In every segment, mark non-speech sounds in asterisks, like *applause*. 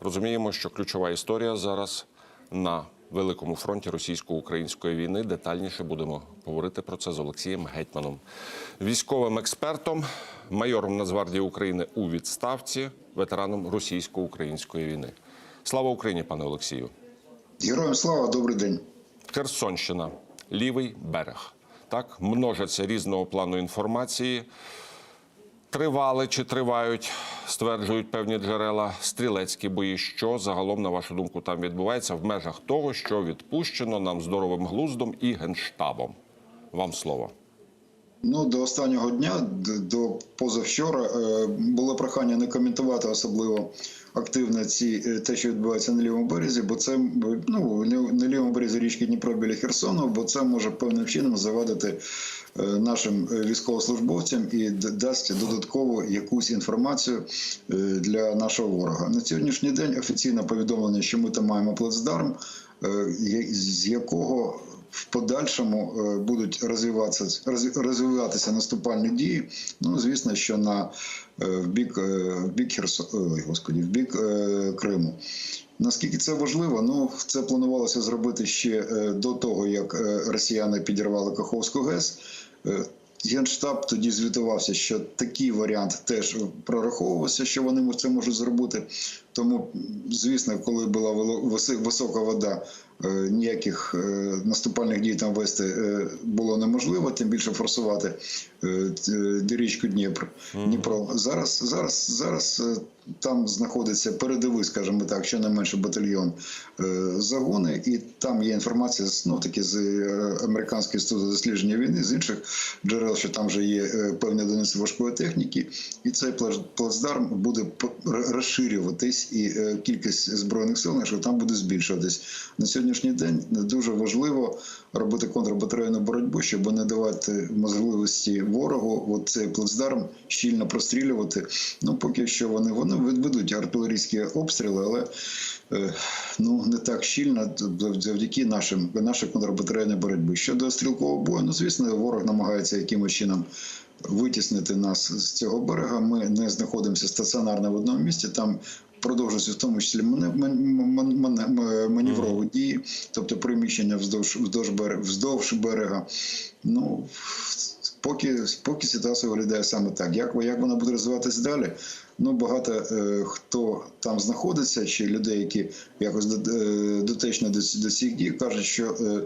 Розуміємо, що ключова історія зараз на великому фронті російсько-української війни. Детальніше будемо говорити про це з Олексієм Гетьманом, військовим експертом, майором Нацгвардії України у відставці, ветераном російсько-української війни. Слава Україні, пане Олексію! Героям слава, добрий день. Херсонщина, лівий берег. Так, множаться різного плану інформації. Тривали чи тривають, стверджують певні джерела, стрілецькі бої. Що загалом, на вашу думку, там відбувається в межах того, що відпущено нам здоровим глуздом і генштабом. Вам слово. Ну, до останнього дня, до позавчора, е, було прохання не коментувати особливо активно ці е, те, що відбувається на лівому березі, бо це ну на лівому березі річки Дніпро біля Херсону, бо це може певним чином завадити е, нашим військовослужбовцям і дасть додаткову якусь інформацію для нашого ворога. На сьогоднішній день офіційно повідомлено, що ми там маємо плацдарм, з якого в подальшому е, будуть розвиватися розвиватися наступальні дії. Ну звісно, що на е, в бік е, в бік Херсо... Ой, господі, в бік Криму. Наскільки це важливо? Ну це планувалося зробити ще до того, як росіяни підірвали Каховську ГЕС. Генштаб тоді звітувався, що такий варіант теж прораховувався, що вони це можуть зробити. Тому, звісно, коли була висока вода, ніяких е, наступальних дій там вести е, було неможливо, тим більше форсувати е, річку Дніпр. Дніпро. Зараз, зараз, зараз е, там знаходиться передовий, скажімо так, щонайменше батальйон е, загони, і там є інформація з ну таки з е, американської інституту дослідження війни, з інших джерел, що там вже є е, певні одиниці важкої техніки, і цей плац- плацдарм буде розширюватись, і е, кількість збройних сил наших там буде збільшуватись. На сьогоднішній день дуже важливо робити контрбатарейну боротьбу, щоб не давати можливості ворогу цей плацдарм щільно прострілювати. Ну поки що вони вони ведуть артилерійські обстріли, але е, ну не так щільно завдяки нашим нашій контрбатарейній боротьбі. Щодо стрілкового бою, ну звісно, ворог намагається якимось чином. Витіснити нас з цього берега. Ми не знаходимося стаціонарно в одному місці. Там продовжуються в тому числі мане- ман- ман- ман- маневрові дії, тобто приміщення вздовж вздовж берега, вздовж берега. Ну поки, поки ситуація виглядає саме так. Як, як вона буде розвиватися далі? Ну, багато е, хто там знаходиться, чи людей, які якось до- е, дотично до, до цих дій, кажуть, що е,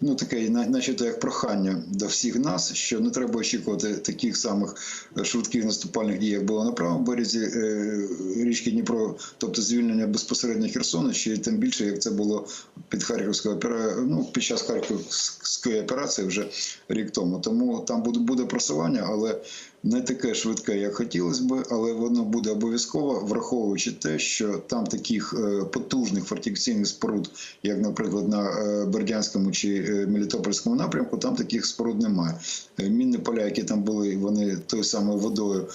ну таке, на- начебто як прохання до всіх нас, що не треба очікувати таких самих е, швидких наступальних дій, як було на правому березі е, річки Дніпро, тобто звільнення безпосередньо Херсона, чи тим більше, як це було під Харківською операцією, ну, під час Харківської операції вже рік тому. Тому там буде просування, але не таке швидке, як хотілося би, але воно буде обов'язково, враховуючи те, що там таких е, потужних фортифікаційних споруд, як, наприклад, на е, Бердянському чи е, Мелітопольському напрямку, там таких споруд немає. Мінні поля, які там були, вони тою самою водою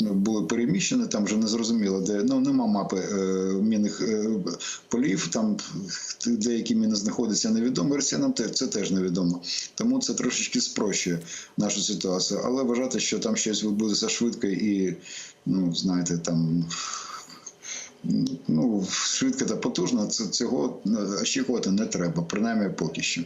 були переміщені, там вже не зрозуміло, де ну нема мапи мінних полів. Там деякі міни знаходяться невідомо. Росіянам це теж невідомо. Тому це трошечки спрощує нашу ситуацію. Але вважати, що там щось відбудеться швидко і ну знаєте, там. Ну, швидко та потужно, цього е, очікувати не треба, принаймні поки що.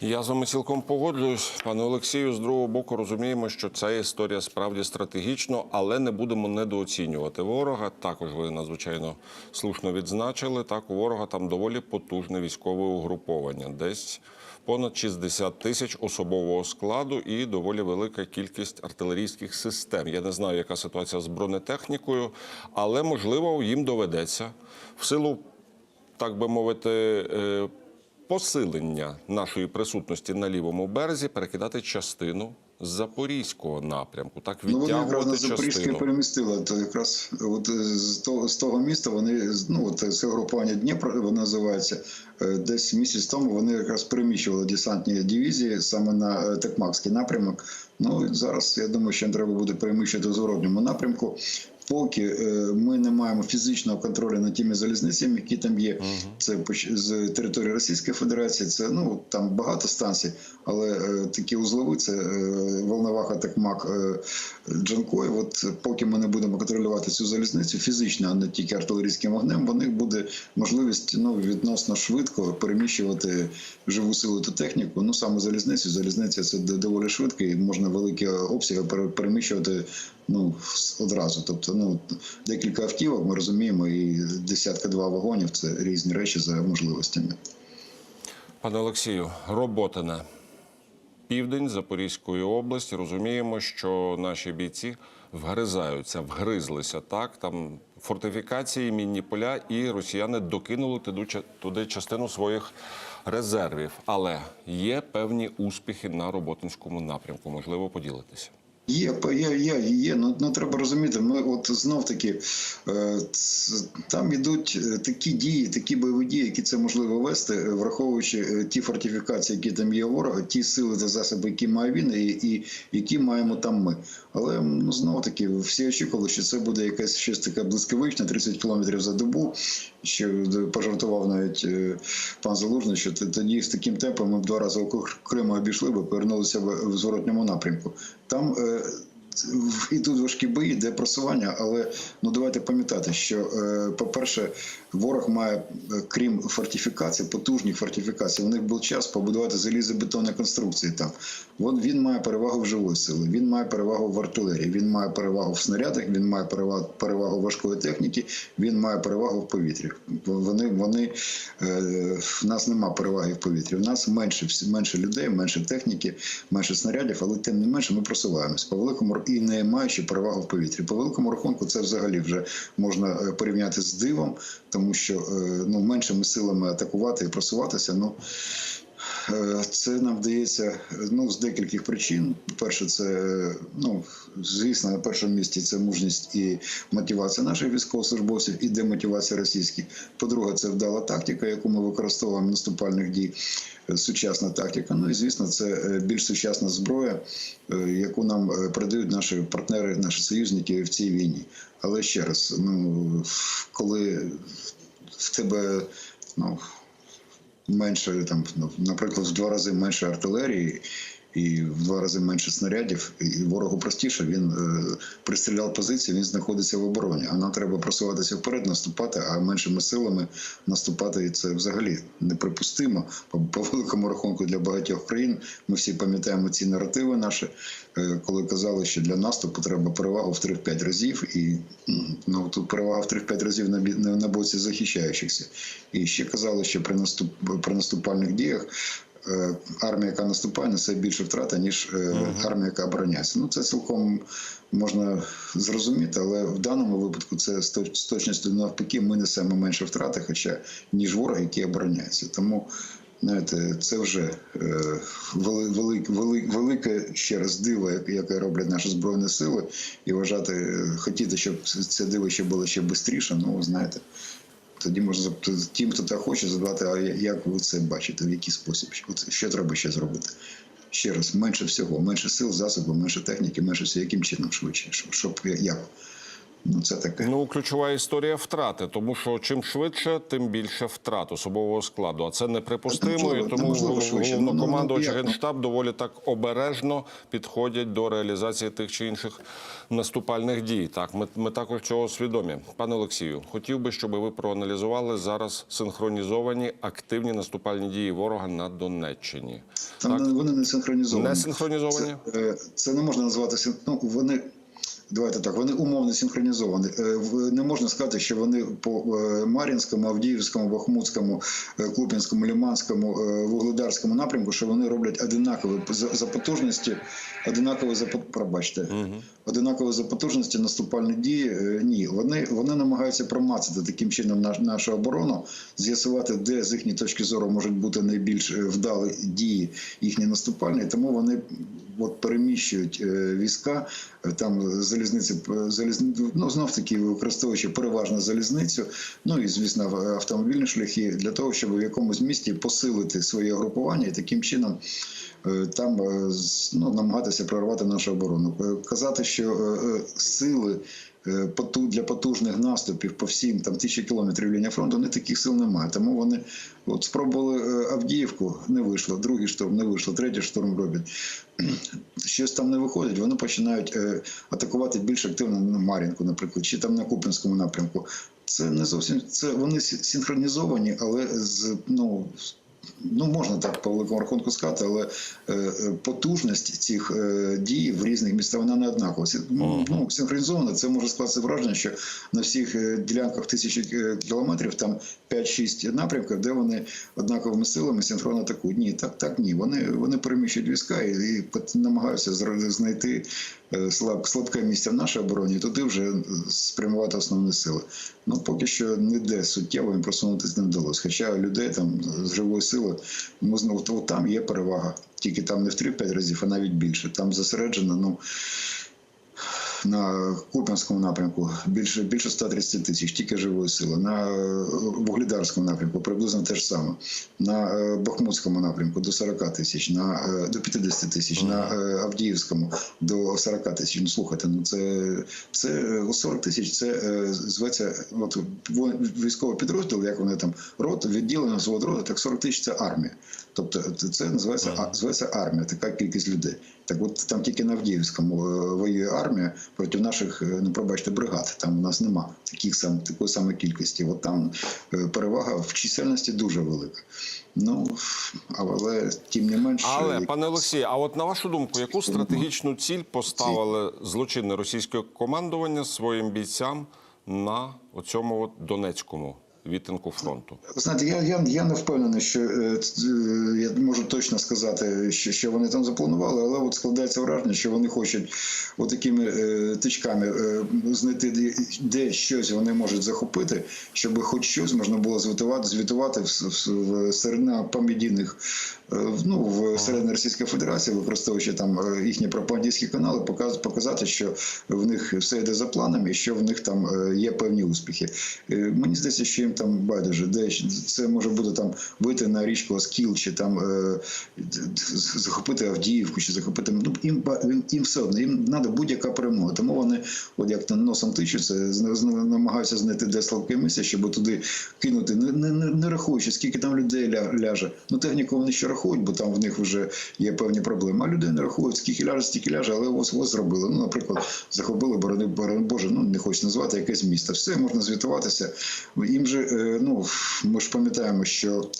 Я з вами цілком погоджуюсь, пане Олексію. З другого боку, розуміємо, що ця історія справді стратегічно, але не будемо недооцінювати ворога. Також ви надзвичайно слушно відзначили. Так, у ворога там доволі потужне військове угруповання, десь понад 60 тисяч особового складу і доволі велика кількість артилерійських систем. Я не знаю, яка ситуація з бронетехнікою, але можливо їм доведеться в силу так би мовити, е, посилення нашої присутності на лівому березі перекидати частину з запорізького напрямку, так Ну, вони якраз на Запорізьке перемістили. То якраз от е, з того, з того міста вони ну от це групування Дніпро воно називається. е, Десь місяць тому вони якраз переміщували десантні дивізії саме на Текмакський напрямок. Ну і зараз я думаю, що треба буде переміщити в зворотньому напрямку. Поки е, ми не маємо фізичного контролю над тими залізницями, які там є. Це з території Російської Федерації. Це ну там багато станцій, але е, такі узлови це е, Волноваха, Такмак, е, Джанкой. От поки ми не будемо контролювати цю залізницю фізично, а не тільки артилерійським вогнем, у них буде можливість ну відносно швидко переміщувати живу силу та техніку. Ну саме залізницю. Залізниця це доволі швидко і можна великі обсяги пере- переміщувати ну одразу. Тобто, ну декілька автівок ми розуміємо, і десятка два вагонів це різні речі за можливостями. Пане Олексію, Роботине. Південь Запорізької області. Розуміємо, що наші бійці вгризаються, вгризлися. Так, там фортифікації, мінні поля, і росіяни докинули туди частину своїх резервів. Але є певні успіхи на роботинському напрямку. Можливо, поділитися. Є, є, є, є. Ну, ну треба розуміти. Ми от знов таки е, там ідуть е, такі дії, такі бойові дії, які це можливо вести, е, враховуючи ті фортифікації, які там є ворога, ті сили та засоби, які має він, і, і які маємо там ми. Але ну знов таки всі очікували, що це буде якась щось таке блискавичне, 30 кілометрів за добу. Що пожартував навіть е, пан Залужний, що тоді з таким темпом ми б два рази Криму обійшли б, повернулися в зворотньому напрямку. Там ідуть важкі бої, де просування, але ну давайте пам'ятати, що е, по-перше, ворог має, е, крім фортифікацій, потужних фортифікацій, у них був час побудувати залізобетонні конструкції там. От він має перевагу в живої сили, він має перевагу в артилерії, він має перевагу в снарядах, він має перевагу, важкої техніки, він має перевагу в повітрі. Вони, вони е, в нас нема переваги в повітрі. В нас менше менше людей, менше техніки, менше снарядів, але тим не менше ми просуваємось по великому і не маючи перевагу в повітрі. По великому рахунку це взагалі вже можна е, порівняти з дивом, тому що е, ну меншими силами атакувати і просуватися. Ну Це нам вдається ну, з декількох причин. Перше, це е, ну, звісно, на першому місці це мужність і мотивація наших військовослужбовців і демотивація російських. По-друге, це вдала тактика, яку ми використовуємо наступальних дій. е, Сучасна тактика. Ну і звісно, це е, більш сучасна зброя, е, яку нам е, передають наші партнери, наші союзники в цій війні. Але ще раз, ну коли в тебе ну, менше там, ну, наприклад, в два рази менше артилерії. І в два рази менше снарядів, і ворогу простіше. Він е, пристріляв позиції, він знаходиться в обороні. А нам треба просуватися вперед, наступати, а меншими силами наступати. І це взагалі неприпустимо. По, великому рахунку для багатьох країн. Ми всі пам'ятаємо ці наративи наші, е, коли казали, що для наступу треба перевагу в 3-5 разів. І ну тут перевага в 3-5 разів на, на боці захищаючихся. І ще казали, що при наступ при наступальних діях. Е, Армія, яка наступає, несе більше втрати, ніж е, армія, яка обороняється. Ну це цілком можна зрозуміти, але в даному випадку це з точністю навпаки, ми несемо менше втрати, хоча ніж ворог, який обороняється. Тому знаєте, це вже е, вели, вели, вели, велике ще раз диво, яке- роблять наші збройні сили, і вважати, хотіти, щоб це диво ще було ще швидше, ну знаєте. Тоді можна тим, хто так хоче, задати, а як ви це бачите, в який спосіб? От що треба ще зробити? Ще раз, менше всього, менше сил, засобів, менше техніки, менше всього, яким чином швидше, щоб як? Ну це таке. Ну, ключова історія втрати, тому що чим швидше, тим більше втрат особового складу. А це неприпустимо, і тому. Ну, ну, ну, головнокомандувач генштаб доволі так обережно підходять до реалізації тих чи інших наступальних дій. Так, ми, ми також цього свідомі. Пане Олексію, хотів би, щоб ви проаналізували зараз синхронізовані активні наступальні дії ворога на Донеччині. Там не- вони не синхронізовані. Не синхронізовані? Це, е, це не можна назвати ну, вони. Давайте так, вони умовно синхронізовані. Е, Не можна сказати, що вони по е, Мар'їнському, Авдіївському, Бахмутському, е, Куп'янському, Ліманському, Вугледарському напрямку, що вони роблять одинакові за, потужності, одинакові за пробачте, одинакові за потужності наступальні дії. Ні, вони, вони намагаються промацати таким чином наш, нашу оборону, з'ясувати, де з їхньої точки зору можуть бути найбільш вдалі дії їхні наступальні, тому вони от переміщують війська там залізниці залізни, ну знов таки використовуючи переважно залізницю, ну і звісно в- автомобільні шляхи для того, щоб в якомусь місті посилити своє групування і таким чином. е, Там е, ну, намагатися прорвати нашу оборону. Е, Казати, що е, е, сили е, для потужних наступів по всім там тисячі кілометрів лінії фронту, вони таких сил немає. Тому вони от спробували е, Авдіївку, не вийшло, другий штурм не вийшло, третій штурм роблять. *clears throat* Щось там не виходить, вони починають е, атакувати більш активно на Мар'їнку, наприклад, чи там на Купінському напрямку. Це не зовсім це вони синхронізовані, але з ну. Ну, можна так по великому рахунку сказати, але е, е, потужність цих е, дій в різних містах вона не однакова. Сі- Ага. Ну, синхронізовано, це може скласти враження, що на всіх ділянках тисячі кілометрів там 5-6 напрямків, де вони однаковими силами синхронно атакують. Ні, так, так ні. Вони, вони переміщують війська і, і намагаються знайти слаб, слабке місце в нашій обороні, туди вже е, спрямувати основні сили. Ну, поки що ніде суттєво їм просунутися не вдалося. Хоча людей там з живої сили, то там є перевага. Тільки там не в 3-5 разів, а навіть більше. Там зосереджено, ну. На Куп'янському напрямку більше більше 130 тисяч, тільки живої сили. На е, Вугледарському напрямку приблизно те ж саме. На е, Бахмутському напрямку до 40 тисяч, на е, до 50 тисяч, на Авдіївському до 40 тисяч. Ну слухайте, ну це, це е, 40 тисяч. Це зветься от військовий підрозділ, як вони там рот, відділення свого роду, так 40 тисяч це армія. Тобто це називається, називається армія, така кількість людей. Так от там тільки на Авдіївському воює армія проти наших, е, ну пробачте, бригад. Там у нас нема таких сам, такої самої кількості. От там е, перевага в чисельності дуже велика. Ну, але тим не менш. Але як... пане Олексій, а от на вашу думку, яку стратегічну ціль поставили злочинне російське командування своїм бійцям на оцьому от Донецькому відтинку фронту? Знаєте, я, я, я не впевнений, що е, е, я можу точно сказати, що, що вони там запланували, але от складається враження, що вони хочуть отакими е, тичками знайти, де, де щось вони можуть захопити, щоб хоч щось можна було звітувати, звітувати в, в, в середньопомедійних, е, ну, в середньо Російській Федерації, використовуючи там їхні пропагандистські канали, показ, показати, що в них все йде за планами, і що в них там є певні успіхи. Мені здається, що їм там байдуже, де це може бути там вийти на річку Оскіл, чи там е, захопити Авдіївку, чи захопити ну, їм, їм, їм все одно, їм треба будь-яка перемога. Тому вони, от як там носом тичуться, намагаються знайти де слабке місце, щоб туди кинути, не, не, не, не рахуючи, скільки там людей ля, ляже. Ну техніку вони ще рахують, бо там в них вже є певні проблеми. А людей не рахують, скільки ляже, стільки ляже, але ось ось зробили. Ну, наприклад, захопили борони, борони Боже, ну не хочу назвати якесь місто. Все можна звітуватися. Їм же, е, ну ми ж пам'ятаємо, що.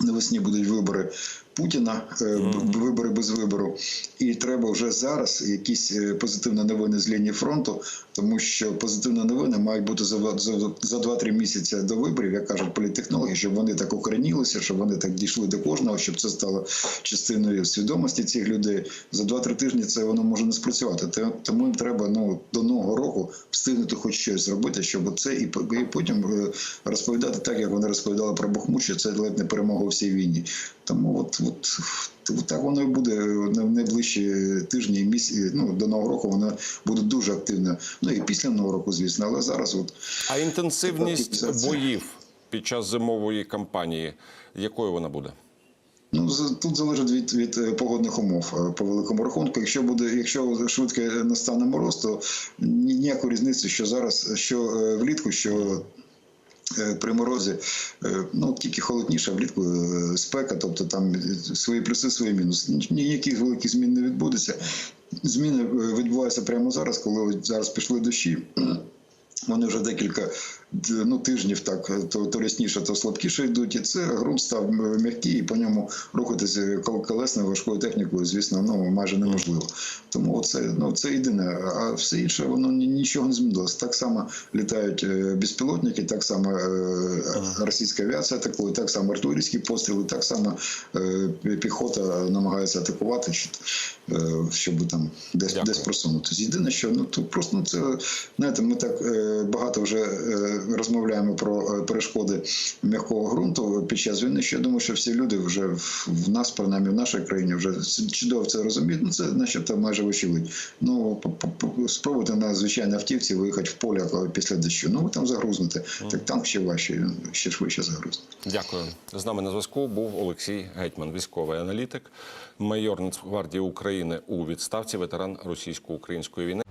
Навесні будуть вибори Путіна, е, вибори без вибору, і треба вже зараз якісь е, позитивні новини з лінії фронту, тому що позитивні новини мають бути за, два- за, за 2-3 місяці до виборів, як кажуть політтехнологи, щоб вони так укоренілися, щоб вони так дійшли до кожного, щоб це стало частиною свідомості цих людей. За 2-3 тижні це воно може не спрацювати. Тому їм треба ну до нового року встигнути хоч щось зробити, щоб це і, потім е, розповідати так, як вони розповідали про Бахмут, що це ледь не перемога у всій війні. Тому от, от, от так воно і буде на- найближчі тижні і місяці. Ну до нового року воно буде дуже активно. Ну і після нового року, звісно, але зараз от А інтенсивність боїв під час зимової кампанії, якою вона буде? Ну тут залежить від, від е, погодних умов е, по великому рахунку. Якщо буде, якщо швидко настане мороз, то ні- ніяку різницю, що зараз, що е, влітку, що. Е, При морозі е, ну тільки холодніше, влітку е, спека, тобто там свої плюси, свої мінуси. Ніяких великих змін не відбудеться. Зміни відбуваються прямо зараз, коли зараз пішли дощі. Вони вже декілька ну, тижнів так то, то рясніше, то слабкіше йдуть. І це ґрунт став м'який, і по ньому рухатися колесною важкою технікою, звісно, ну майже неможливо. Тому це ну це єдине. А все інше воно нічого не змінилося. Так само літають е, безпілотники, так само е, російська авіація атакує, так само артилерійські постріли, так само е, піхота намагається атакувати, щоб, е, там десь Дякую. десь просунутися. Єдине, що ну тут просто ну це знаєте, ми так е, багато вже е, розмовляємо про е, перешкоди м'якого ґрунту під час війни. Що я думаю, що всі люди вже в, нас, принаймні в нашій країні, вже чудово це розуміють. Ну це начебто майже вочевидь. Ну спробуйте на звичайній автівці виїхати в поле після дощу. Ну ви там загрузнете. Так там ще важче, ще швидше загрузне. Дякую. З нами на зв'язку був Олексій Гетьман, військовий аналітик, майор Нацгвардії України у відставці, ветеран російсько-української війни.